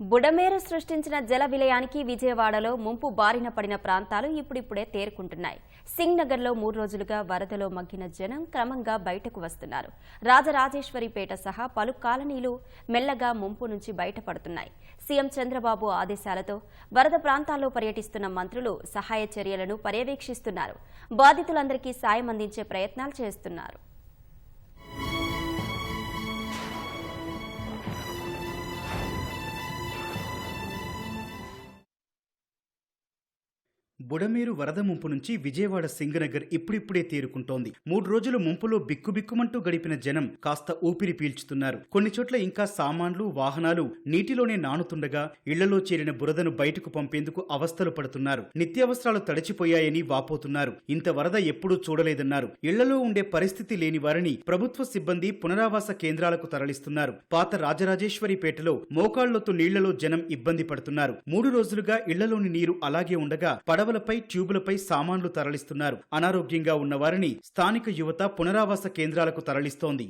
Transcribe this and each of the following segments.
బుడమేరు సృష్టించిన జల విలయానికి విజయవాడలో ముంపు బారిన పడిన ప్రాంతాలు ఇప్పుడిప్పుడే తేరుకుంటున్నాయి. సింగ్నగర్లో మూడు రోజులుగా వరదలో మగ్గిన జనం క్రమంగా బయటకు వస్తున్నారు. రాజరాజేశ్వరిపేట సహా పలు కాలనీలు మెల్లగా ముంపు నుంచి బయటపడుతున్నాయి. సీఎం చంద్రబాబు ఆదేశాలతో వరద ప్రాంతాల్లో పర్యటిస్తున్న మంత్రులు సహాయ చర్యలను పర్యవేక్షిస్తున్నారు. బాధితులందరికీ సాయం అందించే ప్రయత్నాలు చేస్తున్నారు. బుడమేరు వరద ముంపు నుంచి విజయవాడ సింగనగర్ ఇప్పుడిప్పుడే తేరుకుంటోంది. మూడు రోజులు ముంపులో బిక్కుబిక్కుమంటూ గడిపిన జనం కాస్త ఊపిరి పీల్చుతున్నారు. కొన్ని చోట్ల ఇంకా సామాన్లు వాహనాలు నీటిలోనే నానుతుండగా ఇళ్ళలో చేరిన బురదను బయటకు పంపేందుకు అవస్థలు పడుతున్నారు. నిత్యావసరాలు తడిచిపోయాయని వాపోతున్నారు. ఇంత వరద ఎప్పుడూ చూడలేదన్నారు. ఇళ్ళలో ఉండే పరిస్థితి లేని వారిని ప్రభుత్వ సిబ్బంది పునరావాస కేంద్రాలకు తరలిస్తున్నారు. పాత రాజరాజేశ్వరిపేటలో మోకాళ్ళతో నీళ్ళలో జనం ఇబ్బంది పడుతున్నారు. మూడు రోజులుగా ఇళ్ళలోని నీరు అలాగే ఉండగా పడవ పడవలపై ట్యూబులపై సామాన్లు తరలిస్తున్నారు. అనారోగ్యంగా ఉన్న వారిని స్థానిక యువత పునరావాస కేంద్రాలకు తరలిస్తోంది.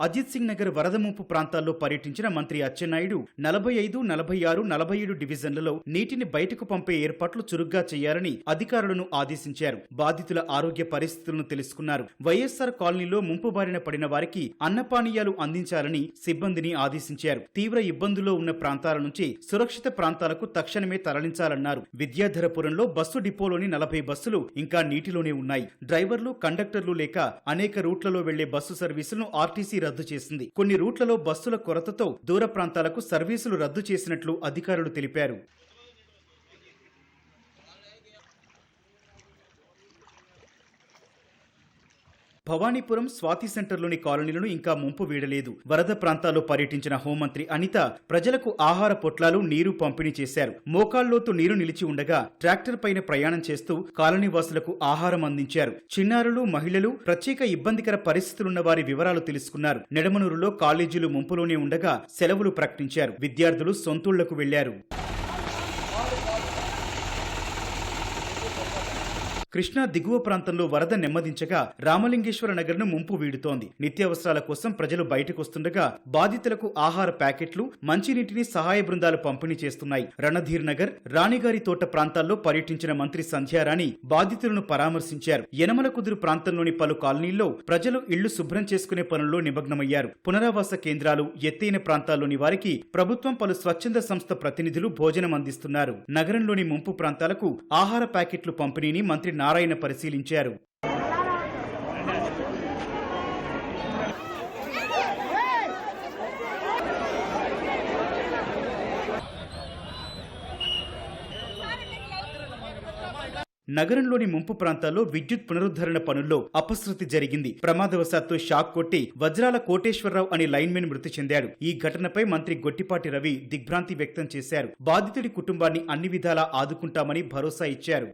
అజిత్ సింగ్ నగర్ వరద ముంపు ప్రాంతాల్లో పర్యటించిన మంత్రి అచ్చెన్నాయుడు నలభై ఐదు నలభై ఆరు నలభై ఏడు డివిజన్లలో నీటిని బయటకు పంపే ఏర్పాట్లు చురుగ్గా చేయాలని అధికారులను ఆదేశించారు. బాధితుల ఆరోగ్య పరిస్థితులను తెలుసుకున్నారు. వైఎస్సార్ కాలనీలో ముంపు బారిన పడిన వారికి అన్నపానీయాలు అందించాలని సిబ్బందిని ఆదేశించారు. తీవ్ర ఇబ్బందుల్లో ఉన్న ప్రాంతాల నుంచి సురక్షిత ప్రాంతాలకు తక్షణమే తరలించాలన్నారు. విద్యాధరపురంలో బస్సు డిపోలోని నలభై బస్సులు ఇంకా నీటిలోనే ఉన్నాయి. డ్రైవర్లు కండక్టర్లు లేక అనేక రూట్లలో వెళ్ళే బస్సు సర్వీసులను ఆర్టీసీ రద్దు చేసింది. కొన్ని రూట్లలో బస్సుల కొరతతో దూర ప్రాంతాలకు సర్వీసులు రద్దు చేసినట్లు అధికారులు తెలిపారు. భవానీపురం స్వాతి సెంటర్లోని కాలనీలను ఇంకా ముంపు వీడలేదు. వరద ప్రాంతాల్లో పర్యటించిన హోంమంత్రి అనిత ప్రజలకు ఆహార పొట్లాలు నీరు పంపిణీ చేశారు. మోకాల్లోతు నీరు నిలిచి ఉండగా ట్రాక్టర్ పైన ప్రయాణం చేస్తూ కాలనీ వాసులకు ఆహారం అందించారు. చిన్నారులు మహిళలు ప్రత్యేక ఇబ్బందికర పరిస్థితులున్న వారి వివరాలు తెలుసుకున్నారు. నెడమనూరులో కాలేజీలు ముంపులోనే ఉండగా సెలవులు ప్రకటించారు. విద్యార్థులు సొంతూళ్ళకు వెళ్ళారు. కృష్ణా దిగువ ప్రాంతంలో వరద నెమ్మదించగా రామలింగేశ్వర నగర్ను ముంపు వీడుతోంది. నిత్యావసరాల కోసం ప్రజలు బయటకొస్తుండగా బాధితులకు ఆహార ప్యాకెట్లు మంచినీటిని సహాయ బృందాలు పంపిణీ చేస్తున్నాయి. రణధీర్ నగర్ రాణిగారి తోట ప్రాంతాల్లో పర్యటించిన మంత్రి సంధ్యారాణి బాధితులను పరామర్శించారు. యనమల కుదురు ప్రాంతంలోని పలు కాలనీల్లో ప్రజలు ఇళ్ళు శుభ్రం చేసుకునే పనుల్లో నిమగ్నమయ్యారు. పునరావాస కేంద్రాలు ఎత్తైన ప్రాంతాల్లోని వారికి ప్రభుత్వం పలు స్వచ్ఛంద సంస్థ ప్రతినిధులు భోజనం అందిస్తున్నారు. నగరంలోని ముంపు ప్రాంతాలకు ఆహార ప్యాకెట్లు పంపిణీని మంత్రి నారాయణ పరిశీలించారు. నగరంలోని ముంపు ప్రాంతాల్లో విద్యుత్ పునరుద్ధరణ పనుల్లో అపశృతి జరిగింది. ప్రమాదవశాత్తు షాక్ కొట్టి వజ్రాల కోటేశ్వరరావు అనే లైన్మెన్ మృతి చెందాడు. ఈ ఘటనపై మంత్రి గొట్టిపాటి రవి దిగ్భ్రాంతి వ్యక్తం చేశారు. బాధితుడి కుటుంబాన్ని అన్ని విధాలా ఆదుకుంటామని భరోసా ఇచ్చారు.